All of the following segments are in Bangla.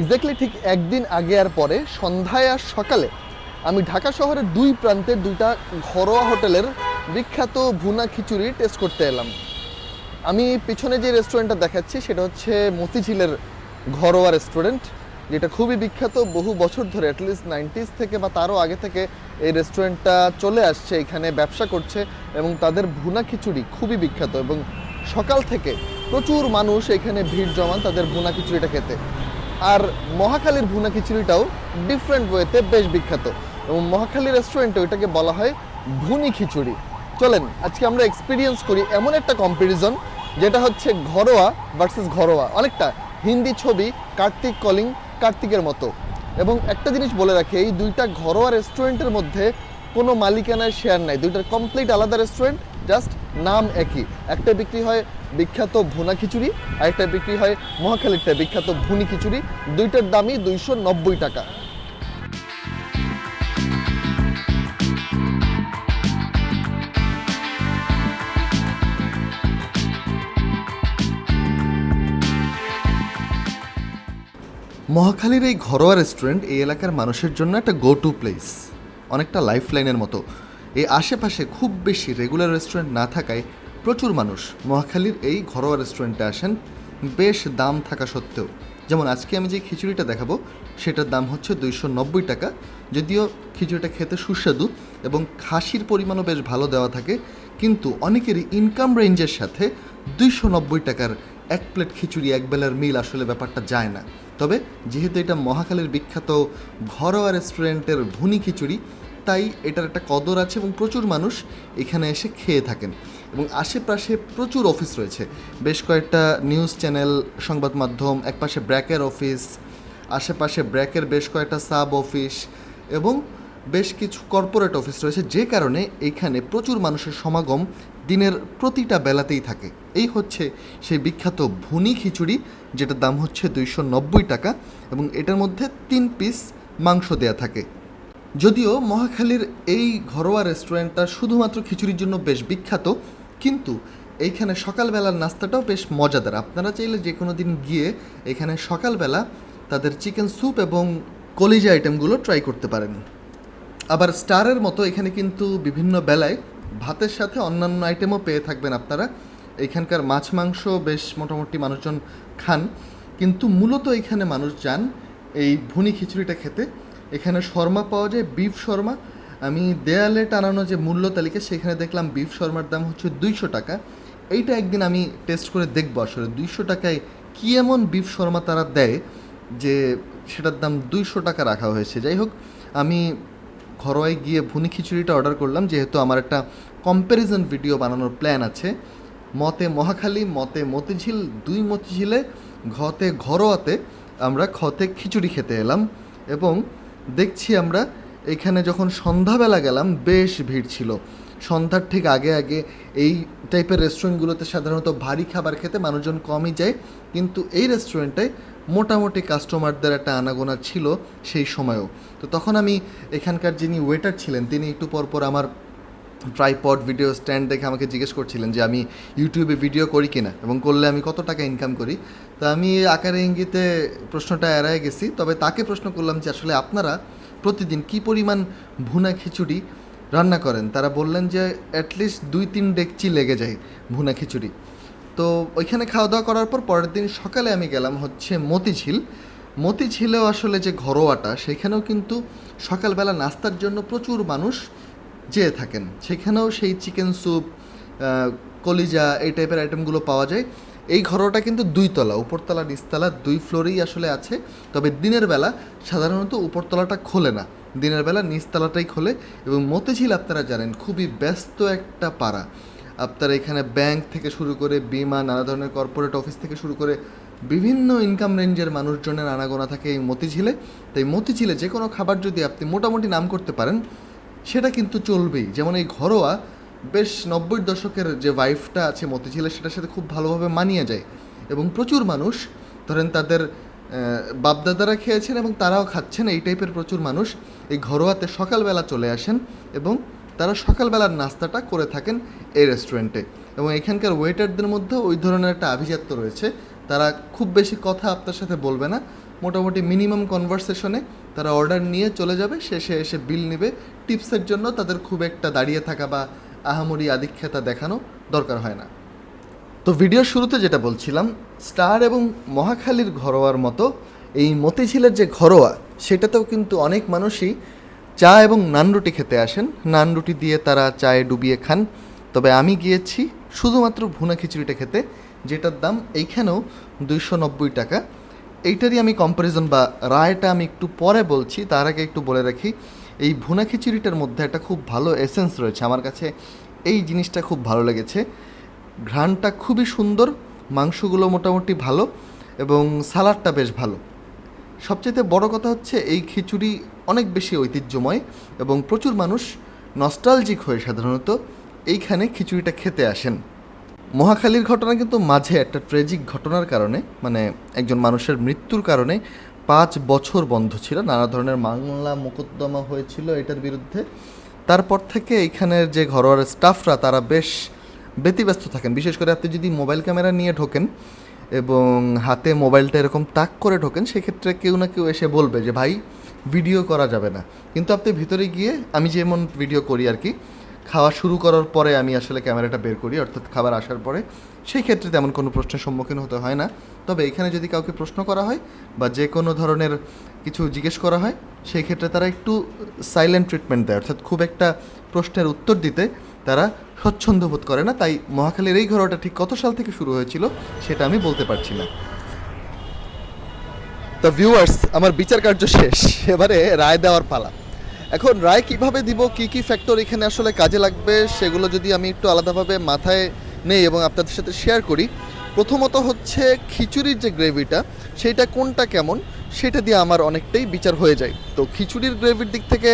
এক্স্যাক্টলি ঠিক একদিন আগে আর পরে, সন্ধ্যায় আর সকালে, আমি ঢাকা শহরের দুই প্রান্তে দুইটা ঘরোয়া হোটেলের বিখ্যাত ভুনা খিচুড়ি টেস্ট করতে এলাম। আমি পিছনে যে রেস্টুরেন্টটা দেখাচ্ছি, সেটা হচ্ছে মতিঝিলের ঘরোয়া রেস্টুরেন্ট যেটা খুবই বিখ্যাত, বহু বছর ধরে অ্যাটলিস্ট নাইনটিস থেকে বা তারও আগে থেকে এই রেস্টুরেন্টটা চলে আসছে, এখানে ব্যবসা করছে এবং তাদের ভুনা খিচুড়ি খুবই বিখ্যাত এবং সকাল থেকে প্রচুর মানুষ এখানে ভিড় জমান তাদের ভুনা খিচুড়িটা খেতে। আর মহাখালীর ভুনা খিচুড়িটাও ডিফারেন্ট ওয়েতে বেশ বিখ্যাত। এবং মহাখালী রেস্টুরেন্টে ওইটাকে বলা হয় ভুনি খিচুড়ি। চলেন, আজকে আমরা এক্সপিরিয়েন্স করি এমন একটা কম্পারিজন যেটা হচ্ছে ঘরোয়া ভার্সেস ঘরোয়া। অনেকটা হিন্দি ছবি, কার্তিক কলিং কার্তিকের মতো। এবং একটা জিনিস বলে রাখি, এই দুইটা ঘরোয়া রেস্টুরেন্টের মধ্যে কোনো মালিকানায় শেয়ার নাই। দুইটার কমপ্লিট আলাদা রেস্টুরেন্ট জাস্ট নাম একই। একটা বিক্রি হয় বিখ্যাত ভুনা খিচুড়ি আর একটা বিক্রি হয় মহাখালীরটা বিখ্যাত ভুনি খিচুড়ি। দুইটার দামই দুইশো নব্বই টাকা। মহাখালীর এই ঘরোয়া রেস্টুরেন্ট এই এলাকার মানুষের জন্য একটা গো টু প্লেস অনেকটা লাইফ লাইনের মতো। এই আশেপাশে খুব বেশি রেগুলার রেস্টুরেন্ট না থাকায় প্রচুর মানুষ মহাখালীর এই ঘরোয়া রেস্টুরেন্টে আসেন, বেশ দাম থাকা সত্ত্বেও। যেমন আজকে আমি যে খিচুড়িটা দেখাবো, সেটার দাম হচ্ছে দুইশো নব্বই টাকা। যদিও খিচুড়িটা খেতে সুস্বাদু এবং খাসির পরিমাণও বেশ ভালো দেওয়া থাকে, কিন্তু অনেকেরই ইনকাম রেঞ্জের সাথে দুইশো নব্বই টাকার এক প্লেট খিচুড়ি এক বেলার মিল আসলে ব্যাপারটা যায় না। তবে যেহেতু এটা মহাখালীর বিখ্যাত ঘরোয়া রেস্টুরেন্টের ভুনি খিচুড়ি তাই এটার একটা কদর আছে এবং প্রচুর মানুষ এখানে এসে খেয়ে থাকেন এবং আশেপাশে প্রচুর অফিস রয়েছে। বেশ কয়েকটা নিউজ চ্যানেল, সংবাদ মাধ্যম, একপাশে ব্র্যাকের অফিস, আশেপাশে ব্র্যাকের বেশ কয়েকটা সাব অফিস এবং বেশ কিছু কর্পোরেট অফিস রয়েছে যে কারণে এইখানে প্রচুর মানুষের সমাগম দিনের প্রতিটা বেলাতেই থাকে। এই হচ্ছে সেই বিখ্যাত ভুনি খিচুড়ি, যেটার দাম হচ্ছে দুইশো নব্বই টাকা এবং এটার মধ্যে তিন পিস মাংস দেয়া থাকে। যদিও মহাখালীর এই ঘরোয়া রেস্টুরেন্টটা শুধুমাত্র খিচুড়ির জন্য বেশ বিখ্যাত, কিন্তু এইখানে সকালবেলার নাস্তাটাও বেশ মজাদার। আপনারা চাইলে যে কোনো দিন গিয়ে এখানে সকালবেলা তাদের চিকেন স্যুপ এবং কলিজা আইটেমগুলো ট্রাই করতে পারেন। আবার স্টারের মতো এখানে কিন্তু বিভিন্ন বেলায় ভাতের সাথে অন্যান্য আইটেমও পেয়ে থাকবেন আপনারা। এখানকার মাছ মাংস বেশ মোটামুটি মানুষজন খান, কিন্তু মূলত এখানে মানুষ যান এই ভুনি খিচুড়িটা খেতে। এখানে শর্মা পাওয়া যায় বিফ শর্মা। আমি দেয়ালে টানানো যে মূল্য তালিকা, সেখানে দেখলাম বিফ শর্মার দাম হচ্ছে দুইশো টাকা। এইটা একদিন আমি টেস্ট করে দেখব আসলে। দুইশো টাকায় কী এমন বিফ শর্মা তারা দেয় যে সেটার দাম দুইশো টাকা রাখা হয়েছে। যাই হোক, আমি ঘরোয়ায় গিয়ে ভুনি খিচুড়িটা অর্ডার করলাম, যেহেতু আমার একটা কম্প্যারিজন ভিডিও বানানোর প্ল্যান আছে। মতে মহাখালী, মতে মতিঝিল, দুই মতিঝিলে ঘতে ঘরোয়াতে আমরা খতে খিচুড়ি খেতে এলাম এবং দেখছি আমরা, এখানে যখন সন্ধ্যাবেলা গেলাম, বেশ ভিড় ছিল। সন্ধ্যার ঠিক আগে আগে এই টাইপের রেস্টুরেন্টগুলোতে সাধারণত ভারী খাবার খেতে মানুষজন কমই যায়, কিন্তু এই রেস্টুরেন্টটায় মোটামুটি কাস্টমারদের একটা আনাগোনা ছিল সেই সময়ও। তো তখন আমি এখানকার যিনি ওয়েটার ছিলেন, তিনি একটু পরপর পর আমার ট্রাইপড ভিডিও স্ট্যান্ড দেখে আমাকে জিজ্ঞেস করছিলেন যে আমি ইউটিউবে ভিডিও করি কিনা এবং করলে আমি কত টাকা ইনকাম করি। তা আমি আকারে ইঙ্গিতে প্রশ্নটা এড়ায় গেছি, তবে তাকে প্রশ্ন করলাম যে আসলে আপনারা প্রতিদিন কি পরিমাণ ভুনা খিচুড়ি রান্না করেন? তারা বললেন যে অ্যাটলিস্ট দুই তিন ডেকচি লেগে যায় ভুনা খিচুড়ি। তো ওইখানে খাওয়া দাওয়া করার পর পরের দিন সকালে আমি গেলাম হচ্ছে মতিঝিল। মতিঝিলেও আসলে যে ঘরোয়াটা, সেখানেও কিন্তু সকালবেলা নাস্তার জন্য প্রচুর মানুষ যেয়ে থাকেন। সেখানেও সেই চিকেন স্যুপ কলিজা এই টাইপের আইটেমগুলো পাওয়া যায়। এই ঘরোয়াটা কিন্তু দুইতলা, উপরতলা, নিচতলা, দুই ফ্লোরেই আসলে আছে। তবে দিনের বেলা সাধারণত উপরতলাটা খোলে না। দিনের বেলা নিচতলাটাই খোলে এবং মতিঝিল আপনারা জানেন, খুবই ব্যস্ত একটা পাড়া। আপনার এখানে ব্যাংক থেকে শুরু করে বিমা, নানা ধরনের কর্পোরেট অফিস থেকে শুরু করে বিভিন্ন ইনকাম রেঞ্জের মানুষজনের আনাগোনা থাকে এই মতিঝিলে। তাই মতিঝিলে যে কোনো খাবার যদি আপনি মোটামুটি নাম করতে পারেন সেটা কিন্তু চলবেই। যেমন এই ঘরোয়া বেশ নব্বই দশকের যে ওয়াইফটা আছে মতিঝিলে সেটার সাথে খুব ভালোভাবে মানিয়ে যায়। এবং প্রচুর মানুষ, ধরেন তাদের বাপদাদারা খেয়েছেন এবং তারাও খাচ্ছেন, এই টাইপের প্রচুর মানুষ এই ঘরোয়াতে সকালবেলা চলে আসেন এবং তারা সকালবেলার নাস্তাটা করে থাকেন এই রেস্টুরেন্টে এবং এখানকার ওয়েটারদের মধ্যে ওই ধরনের একটা আভিজাত্য রয়েছে। তারা খুব বেশি কথা আপনার সাথে বলবে না। মোটামুটি মিনিমাম কনভারসেশনে তারা অর্ডার নিয়ে চলে যাবে, শেষে এসে বিল নেবে। টিপসের জন্য তাদের খুব একটা দাঁড়িয়ে থাকা বা আহামরি আধিক্ষেতা দেখানো দরকার হয় না। তো ভিডিওর শুরুতে যেটা বলছিলাম, স্টার এবং মহাখালীর ঘরোয়ার মতো এই মতিঝিলের যে ঘরোয়া, সেটাতেও কিন্তু অনেক মানুষই চা এবং নান রুটি খেতে আসেন। নান রুটি দিয়ে তারা চায়ে ডুবিয়ে খান। তবে আমি গিয়েছি শুধুমাত্র ভুনা খিচুড়িটা খেতে, যেটার দাম এইখানেও দুইশো নব্বই টাকা। এইটারই আমি কম্প্যারিজন বা রায়টা আমি একটু পরে বলছি, তার আগে একটু বলে রাখি। এই ভুনা খিচুড়িটার মধ্যে একটা খুব ভালো এসেন্স রয়েছে। আমার কাছে এই জিনিসটা খুব ভালো লেগেছে। ঘ্রাণটা খুবই সুন্দর, মাংসগুলো মোটামুটি ভালো এবং সালাডটা বেশ ভালো। সবচেয়ে বড় কথা হচ্ছে এই খিচুড়ি অনেক বেশি ঐতিহ্যময় এবং প্রচুর মানুষ নস্টালজিক হয়ে সাধারণত এইখানে খিচুড়িটা খেতে আসেন। মহাখালীর ঘটনা কিন্তু মাঝে একটা ট্রেজিক ঘটনার কারণে মানে একজন মানুষের মৃত্যুর কারণে পাঁচ বছর বন্ধ ছিল। নানা ধরনের মামলা, মোকদ্দমা হয়েছিল এটার বিরুদ্ধে। তারপর থেকে এইখানের যে ঘরোয়ার স্টাফরা তারা বেশ ব্যতিব্যস্ত থাকেন। বিশেষ করে আপনি যদি মোবাইল ক্যামেরা নিয়ে ঢোকেন এবং হাতে মোবাইলটা এরকম তাক করে ঢোকেন, সেক্ষেত্রে কেউ না কেউ এসে বলবে যে, ভাই ভিডিও করা যাবে না। কিন্তু আপনি ভিতরে গিয়ে, আমি যেমন ভিডিও করি আর কি খাওয়া শুরু করার পরে আমি আসলে ক্যামেরাটা বের করি, অর্থাৎ খাবার আসার পরে। সেই ক্ষেত্রে তেমন কোনো প্রশ্নের সম্মুখীন হতে হয় না। তবে এখানে যদি কাউকে প্রশ্ন করা হয় বা যে কোনো ধরনের কিছু জিজ্ঞেস করা হয়, সেই ক্ষেত্রে তারা একটু সাইলেন্ট ট্রিটমেন্ট দেয়। অর্থাৎ খুব একটা প্রশ্নের উত্তর দিতে তারা স্বচ্ছন্দ বোধ করে না। তাই মহাখালীর এই ঘরোয়াটা ঠিক কত সাল থেকে শুরু হয়েছিল সেটা আমি বলতে পারছি না। তো ভিউয়ার্স আমার বিচার কার্য শেষ। এবারে রায় দেওয়ার পালা। এখন রায় কীভাবে দিব, কি কি ফ্যাক্টর এখানে আসলে কাজে লাগবে, সেগুলো যদি আমি একটু আলাদাভাবে মাথায় নেই এবং আপনাদের সাথে শেয়ার করি, প্রথমত হচ্ছে খিচুড়ির যে গ্রেভিটা সেইটা কোনটা কেমন, সেটা দিয়ে আমার অনেকটাই বিচার হয়ে যায়। তো খিচুড়ির গ্রেভির দিক থেকে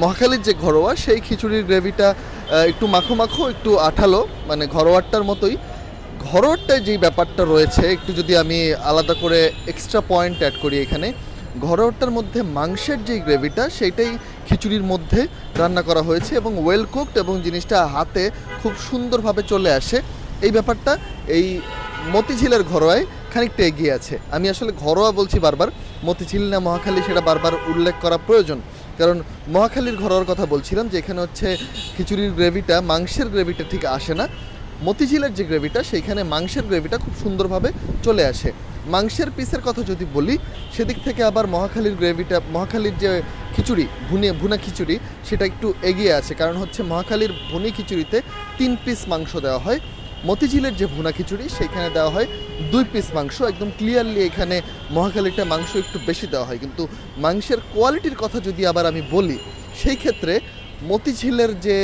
মহাখালীর যে ঘরোয়া, সেই খিচুড়ির গ্রেভিটা একটু মাখো মাখো, একটু আঠালো মানে ঘরোয়ারটার মতোই। ঘরোয়ারটায় যেই ব্যাপারটা রয়েছে, একটু যদি আমি আলাদা করে এক্সট্রা পয়েন্ট অ্যাড করি এখানে, ঘরোয়ারটার মধ্যে মাংসের যেই গ্রেভিটা সেইটাই খিচুড়ির মধ্যে রান্না করা হয়েছে এবং ওয়েল কুকড এবং জিনিসটা হাতে খুব সুন্দরভাবে চলে আসে। এই ব্যাপারটা এই মতিঝিলের ঘরোয়ায় খানিকটা এগিয়ে আছে। আমি আসলে ঘরোয়া বলছি বারবার, মতিঝিল না মহাখালী সেটা বারবার উল্লেখ করা প্রয়োজন। কারণ মহাখালীর ঘরোয়ার কথা বলছিলাম যে এখানে হচ্ছে খিচুড়ির গ্রেভিটা, মাংসের গ্রেভিটা ঠিক আসে না। মতিঝিলের যে গ্রেভিটা, সেইখানে মাংসের গ্রেভিটা খুব সুন্দরভাবে চলে আসে। মাংসের পিসের কথা যদি বলি, সেদিক থেকে আবার মহাখালীর গ্রেভিটা, মহাখালীর যে খিচুড়ি, ভুনে, ভুনা খিচুড়ি, সেটা একটু এগিয়ে আছে। কারণ হচ্ছে মহাখালীর ভুনি খিচুড়িতে তিন পিস মাংস দেওয়া হয়। মতিঝিলের যে ভুনা খিচুড়ি, সেখানে দেওয়া হয় দুই পিস মাংস। একদম ক্লিয়ারলি এখানে মহাখালীটা মাংস একটু বেশি দেওয়া হয়। কিন্তু মাংসের কোয়ালিটির কথা যদি আবার আমি বলি, সেই ক্ষেত্রে মতিঝিলের যে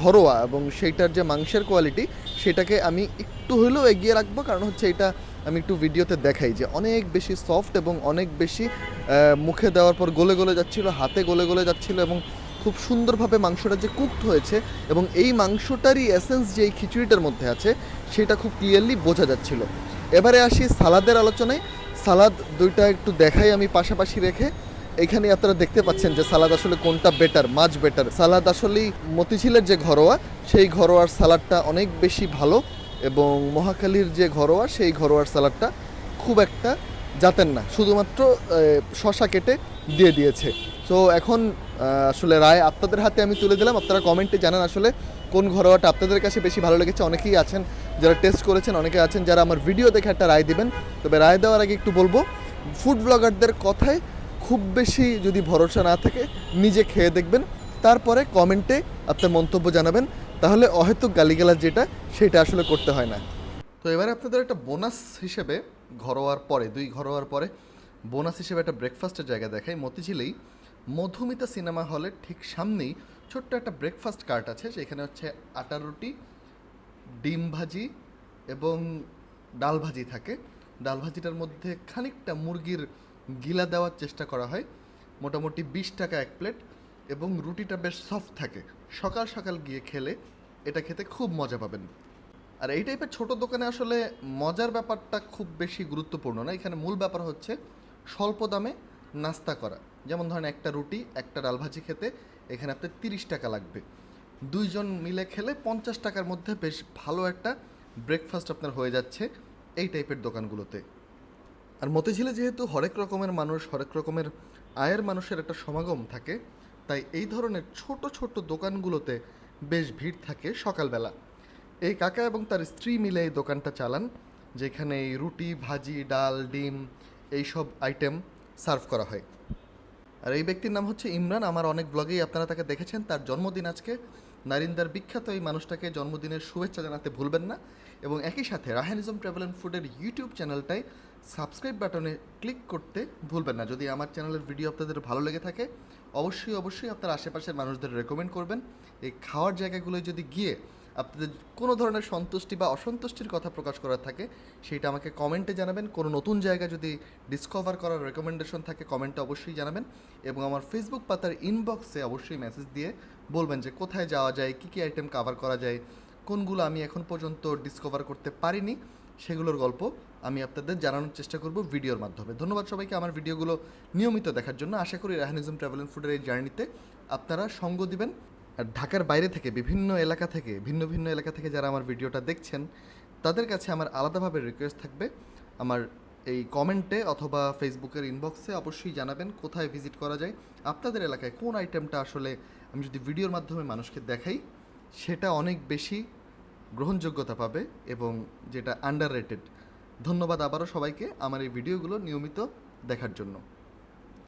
ঘরোয়া এবং সেইটার যে মাংসের কোয়ালিটি সেটাকে আমি একটু হলেও এগিয়ে রাখব। কারণ হচ্ছে এটা আমি একটু ভিডিওতে দেখাই যে অনেক বেশি সফট এবং অনেক বেশি মুখে দেওয়ার পর গলে গলে যাচ্ছিল, হাতে গলে গলে যাচ্ছিল এবং খুব সুন্দরভাবে মাংসটা যে কুকড হয়েছে এবং এই মাংসটারই এসেন্স যে এই খিচুড়িটার মধ্যে আছে, সেটা খুব ক্লিয়ারলি বোঝা যাচ্ছিল। এবারে আসি সালাদের আলোচনায়। সালাদ দুইটা একটু দেখাই আমি পাশাপাশি রেখে। এখানে আপনারা দেখতে পাচ্ছেন যে সালাদ আসলে কোনটা বেটার মাছ বেটার সালাদ আসলেই মতিঝিলের যে ঘরোয়া, সেই ঘরোয়ার সালাদটা অনেক বেশি ভালো। এবং মহাখালীর যে ঘরোয়া, সেই ঘরোয়ার স্যালাডটা খুব একটা জাতেন না। শুধুমাত্র শশা কেটে দিয়ে দিয়েছে। তো এখন আসলে রায় আপনাদের হাতে আমি তুলে দিলাম। আপনারা কমেন্টে জানান আসলে কোন ঘরোয়াটা আপনাদের কাছে বেশি ভালো লেগেছে। অনেকেই আছেন, যারা টেস্ট করেছেন, অনেকে আছেন যারা আমার ভিডিও দেখে একটা রায় দিবেন। তবে রায় দেওয়ার আগে একটু বলব ফুড ব্লগারদের কথায় খুব বেশি যদি ভরসা না থাকে, নিজে খেয়ে দেখবেন। তারপরে কমেন্টে আপনার মন্তব্য জানাবেন। তাহলে অহেতুক গালিগালাজ যেটা, সেটা আসলে করতে হয় না। তো এবারে আপনাদের একটা বোনাস হিসেবে ঘরোয়ার পরে, দুই ঘরোয়ার পরে বোনাস হিসেবে একটা ব্রেকফাস্টের জায়গা দেখাই। মতিঝিলেই মধুমিতা সিনেমা হলের ঠিক সামনেই ছোট্ট একটা ব্রেকফাস্ট কার্ট আছে যেখানে হচ্ছে আটার রুটি, ডিম ভাজি এবং ডাল ভাজি থাকে। ডাল ভাজিটার মধ্যে খানিকটা মুরগির গিলা দেওয়ার চেষ্টা করা হয়। মোটামুটি বিশ টাকা এক প্লেট। এবং রুটিটা বেশ সফট থাকে। সকাল সকাল গিয়ে খেলে এটা খেতে খুব মজা পাবেন। আর এই টাইপের ছোট দোকানে আসলে মজার ব্যাপারটা খুব বেশি গুরুত্বপূর্ণ না। এখানে মূল ব্যাপার হচ্ছে স্বল্প দামে নাস্তা করা। যেমন ধরেন একটা রুটি, একটা ডাল ভাজি খেতে এখানে আপনার তিরিশ টাকা লাগবে। দুইজন মিলে খেলে পঞ্চাশ টাকার মধ্যে বেশ ভালো একটা ব্রেকফাস্ট আপনার হয়ে যাচ্ছে এই টাইপের দোকানগুলোতে। আর মতিঝিলে যেহেতু হরেক রকমের মানুষ, হরেক রকমের আয়ের মানুষের একটা সমাগম থাকে তাই এই ধরনের ছোট ছোট দোকানগুলোতে বেশ ভিড় থাকে সকালবেলা। এই কাকা এবং তার স্ত্রী মিলে এই দোকানটা চালান, যেখানে এই রুটি, ভাজি, ডাল, ডিম এইসব আইটেম সার্ভ করা হয়। আর এই ব্যক্তির নাম হচ্ছে ইমরান। আমার অনেক ব্লগেই আপনারা তাকে দেখেছেন, তার জন্মদিন আজকে। নারিন্দার বিখ্যাত এই মানুষটাকে জন্মদিনের শুভেচ্ছা জানাতে ভুলবেন না এবং একই সাথে রাহানিজম ট্রাভেল অ্যান্ড ফুডের ইউটিউব চ্যানেলটায় সাবস্ক্রাইব বাটনে ক্লিক করতে ভুলবেন না। যদি আমার চ্যানেলের ভিডিও আপনাদের ভালো লেগে থাকে, অবশ্যই অবশ্যই আপনার আশেপাশের মানুষদের রেকমেন্ড করবেন। এই খাওয়ার জায়গাগুলোয় যদি গিয়ে আপনাদের কোনো ধরনের সন্তুষ্টি বা অসন্তুষ্টির কথা প্রকাশ করার থাকে সেইটা আমাকে কমেন্টে জানাবেন। কোনো নতুন জায়গা যদি ডিসকভার করার রেকমেন্ডেশন থাকে, কমেন্টে অবশ্যই জানাবেন। এবং আমার ফেসবুক পাতার ইনবক্সে অবশ্যই মেসেজ দিয়ে বলবেন যে, কোথায় যাওয়া যায়, কী কী আইটেম কাভার করা যায়, কোনগুলো আমি এখন পর্যন্ত ডিসকভার করতে পারিনি, সেগুলোর গল্প আমি আপনাদের জানানোর চেষ্টা করব ভিডিওর মাধ্যমে। ধন্যবাদ সবাইকে আমার ভিডিওগুলো নিয়মিত দেখার জন্য। আশা করি রাহানিজম ট্রাভেল অ্যান্ড ফুডের এই জার্নিতে আপনারা সঙ্গ দিবেন। ঢাকার বাইরে থেকে বিভিন্ন এলাকা থেকে, ভিন্ন ভিন্ন এলাকা থেকে যারা আমার ভিডিওটা দেখছেন, তাদের কাছে আমার আলাদাভাবে রিকোয়েস্ট থাকবে। আমার এই কমেন্টে অথবা ফেসবুকের ইনবক্সে অবশ্যই জানাবেন কোথায় ভিজিট করা যায়, আপনাদের এলাকায় কোন আইটেমটা আসলে আমি যদি ভিডিওর মাধ্যমে মানুষকে দেখাই, সেটা অনেক বেশি গ্রহণযোগ্যতা পাবে এবং যেটা আন্ডার ধন্যবাদ আবারও সবাইকে আমার এই ভিডিওগুলো নিয়মিত দেখার জন্য।